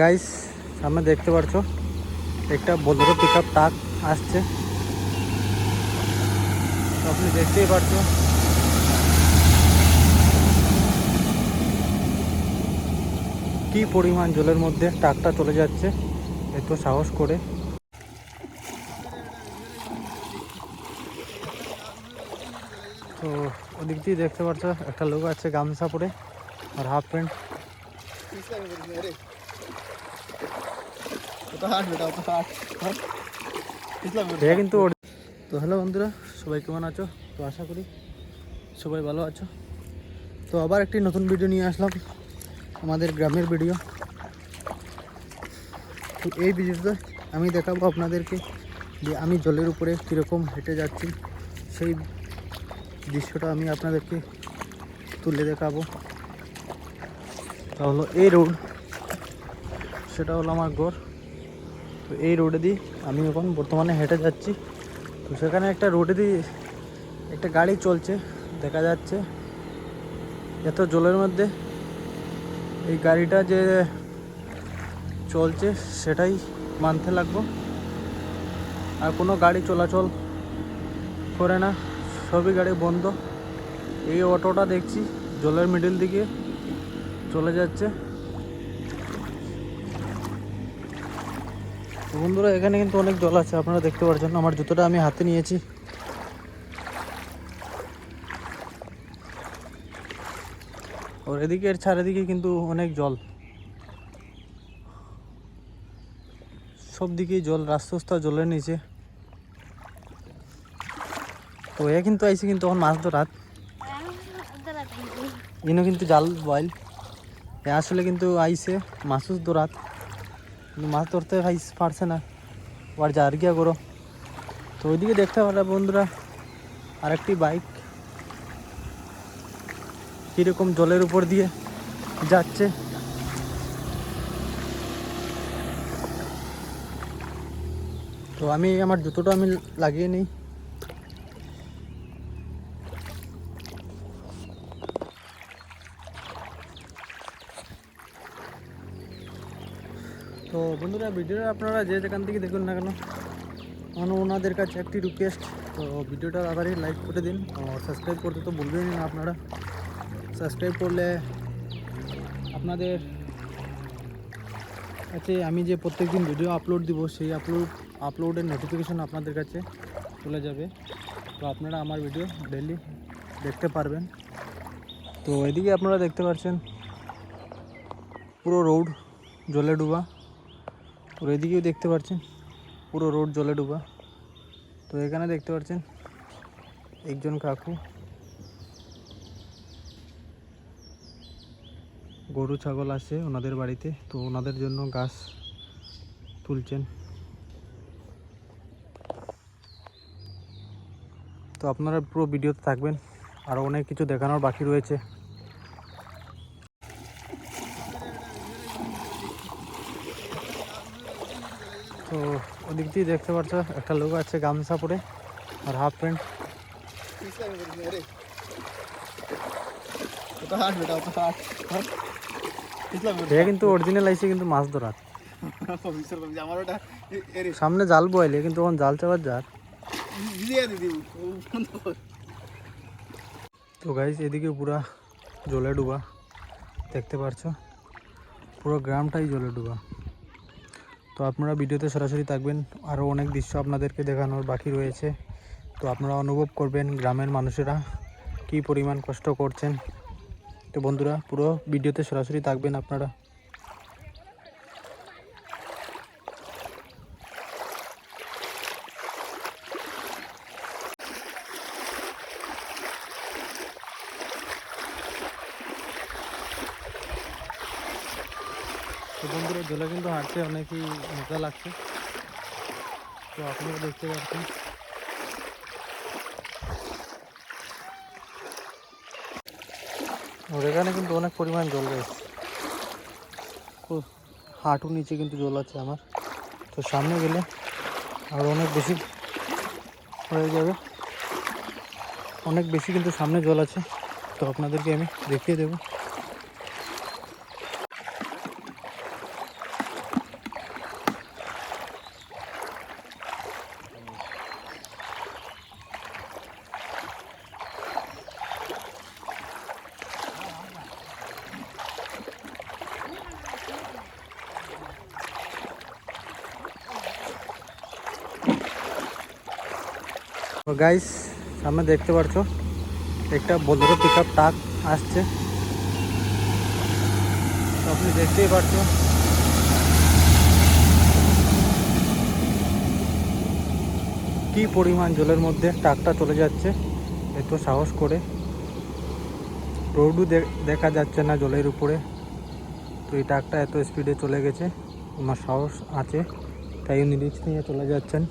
Guys সামনে দেখতে পারছ, একটা বোলেরো পিক আপ ট্রাক আসছে আপনি দেখতেই পারছ। কি পরিমাণ জলের মধ্যে ট্রাকটা চলে যাচ্ছে, এত সাহস করে। তো, ওদিক দিয়ে দেখতে পাচ্ছ একটা লোক আছে গামছা পরে, আর হাফ প্যান্ট কিন্তু তো হ্যালো বন্ধুরা সবাই কেমন আছো? তো আশা করি সবাই ভালো আছো। তো আবার একটি নতুন ভিডিও নিয়ে আসলাম আমাদের গ্রামের ভিডিও তো এই ভিডিওতে আমি দেখাবো আপনাদেরকে যে আমি জলের উপরে কীরকম হেঁটে যাচ্ছি। সেই দৃশ্যটা আমি আপনাদেরকে তুলে দেখাবো। তা হলো এই রোড সেটা হলো আমার ঘর। তো এই রোডে দিয়ে আমি এখন বর্তমানে হেঁটে যাচ্ছি। তো সেখানে একটা রোডে দিয়ে একটা গাড়ি চলছে, দেখা যাচ্ছে। এত জলের মধ্যে এই গাড়িটা যে চলছে সেটাই মানতে লাগবো। আর কোনো গাড়ি চলাচল করে না, সবই গাড়ি বন্ধ। এই অটোটা দেখছি, জলের মিডিল দিকে চলে যাচ্ছে। বন্ধুরা এখানে কিন্তু অনেক জল আছে আপনারা দেখতে পাচ্ছেন আমার জুতোটা আমি হাতে নিয়েছি। ওর এদিকে এর চারিদিকে কিন্তু অনেক জল। সব দিকেই জল রাস্তা জলের নিচে। তো এ কিন্তু আইসি কিন্তু তখন মাছ ধরাত ইনো কিন্তু জাল বয়েল। এ আসলে কিন্তু আইসে মাছুস ধরাত মাছ ধরতে ভাই পারছে না। আবার যার গিয়া করো। তো ওইদিকে দেখতে পারা বন্ধুরা, আরেকটি বাইক কীরকম জলের উপর দিয়ে যাচ্ছে। তো আমি আমার জুতোটা আমি লাগিয়ে নিই। তো বন্ধুরা, ভিডিওটা আপনারা যে যেখান থেকে দেখুন না কেন আমার ওনাদের কাছে একটি রিকোয়েস্ট তো ভিডিওটা তাড়াতাড়ি লাইক করে দিন, আর সাবস্ক্রাইব করতে তো ভুলবেন না আপনারা। সাবস্ক্রাইব করলে আপনাদের কাছে আমি যে প্রত্যেকদিন ভিডিও আপলোড দিব, সেই আপলোড আপলোডের নোটিফিকেশন আপনাদের কাছে চলে যাবে। তো আপনারা আমার ভিডিও ডেলি দেখতে পারবেন। তো এদিকে আপনারা দেখতে পাচ্ছেন, পুরো রোড জলে ডুবা আর এদিকেও দেখতে পাচ্ছেন পুরো রোড জলে ডুবা। তো এখানে দেখতে পাচ্ছেন একজন কাকু, গরু, ছাগল আছে ওনাদের বাড়িতে, তো ওনাদের জন্য গাছ তুলছেন। তো আপনারা পুরো ভিডিওতে থাকবেন আরও অনেক কিছু দেখানোর বাকি রয়েছে। তো ওদিক দিয়ে দেখতে পাচ্ছ, একটা লোক আছে গামছা পরে আর হাফ প্যান্ট কিন্তু অরিজিনাল আইসে কিন্তু মাছ ধরার সামনে জাল বয়েলে কিন্তু তখন জাল চাবার যার তো গাইজ এদিকে পুরা জলে ডুবা দেখতে পারছ? পুরো গ্রামটাই জলে ডুবা তো আপনারা ভিডিওতে সরাসরি থাকবেন। আরও অনেক দৃশ্য আপনাদেরকে দেখানোর বাকি রয়েছে। তো আপনারা অনুভব করবেন গ্রামের মানুষেরা কি পরিমাণ কষ্ট করছেন। তো বন্ধুরা, পুরো ভিডিওতে সরাসরি থাকবেন আপনারা। তো বন্ধুরা, জলে কিন্তু হাঁটতে অনেকই মজা লাগছে। তো আপনারা দেখতে পাচ্ছেন। ওর এখানে কিন্তু অনেক পরিমাণ জল রয়েছে। হাঁটু নিচে কিন্তু জল আছে আমার। তো সামনে গেলে আর অনেক বেশি হয়ে যাবে। অনেক বেশি কিন্তু সামনে জল আছে। তো আপনাদেরকে আমি দেখিয়ে দেবো। গাইস সামনে দেখতে পারছ, একটা বোলেরো পিক আপ ট্রাক আসছে আপনি দেখতেই পারছ। কি পরিমাণ জলের মধ্যে ট্রাকটা চলে যাচ্ছে, এত সাহস করে। রোডও দেখা যাচ্ছে না জলের উপরে। তো এই ট্রাকটা এত স্পিডে চলে গেছে ওনার সাহস আছে, তাই উনি রিক্স নিয়ে চলে যাচ্ছেন।